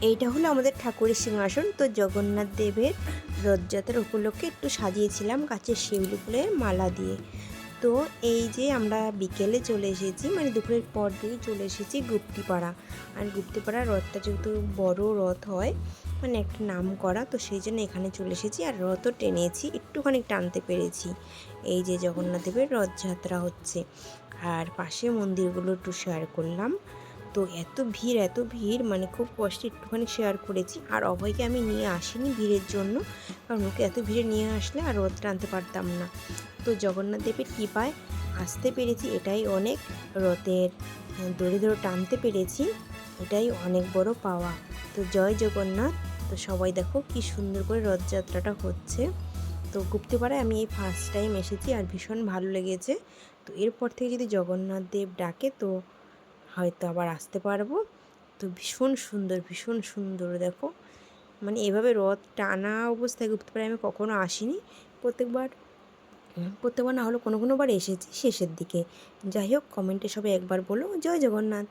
এইটা হলো আমাদের ঠাকুরের সিংহাসন। তো জগন্নাথ দেবের রথযাত্রার উপলক্ষে একটু সাজিয়েছিলাম গাছের শিউলি ফুলের মালা দিয়ে। তো এই যে আমরা বিকেলে চলে এসেছি মানে দুপুরের পর দিয়ে চলে এসেছি গুপ্তিপাড়া। আর গুপ্তিপাড়া রথটা যেহেতু বড় রথ হয় মানে একটা নাম করা, তো সেই জন্য এখানে চলে এসেছি। আর রথও টেনেছি, একটুখানি টানতে পেরেছি। এই যে জগন্নাথ দেবের রথযাত্রা হচ্ছে। আর পাশে মন্দিরগুলো একটু শেয়ার করলাম। তো এত ভিড় এত ভিড় মানে খুব কষ্টে একটুখানি শেয়ার করেছি। আর অভয়কে আমি নিয়ে আসিনি ভিড়ের জন্য, কারণ ওকে এত ভিড়ে নিয়ে আসলে আর রথ টানতে পারতাম না। তো জগন্নাথ দেবের কৃপায় আসতে পেরেছি, এটাই অনেক। রথের দড়ি ধরে টানতে পেরেছি, এটাই অনেক বড় পাওয়া। তো জয় জগন্নাথ। তো সবাই দেখো কি সুন্দর করে রথযাত্রাটা হচ্ছে। তো গুপ্তপাড়ায় আমি এই ফার্স্ট টাইম এসেছি আর ভীষণ ভালো লেগেছে। তো এরপর থেকে যদি জগন্নাথ দেব ডাকে তো হয়তো আবার আসতে পারব। তো ভীষণ সুন্দর ভীষণ সুন্দর, দেখো। মানে এভাবে রথ টানা অবস্থায় ঘুরতে পারে আমি কখনো আসিনি। প্রত্যেকবার প্রত্যেকবার না হলেও কোনো কোনোবার এসেছি শেষের দিকে। যাই হোক কমেন্টে সবাই একবার বলো। জয় জগন্নাথ।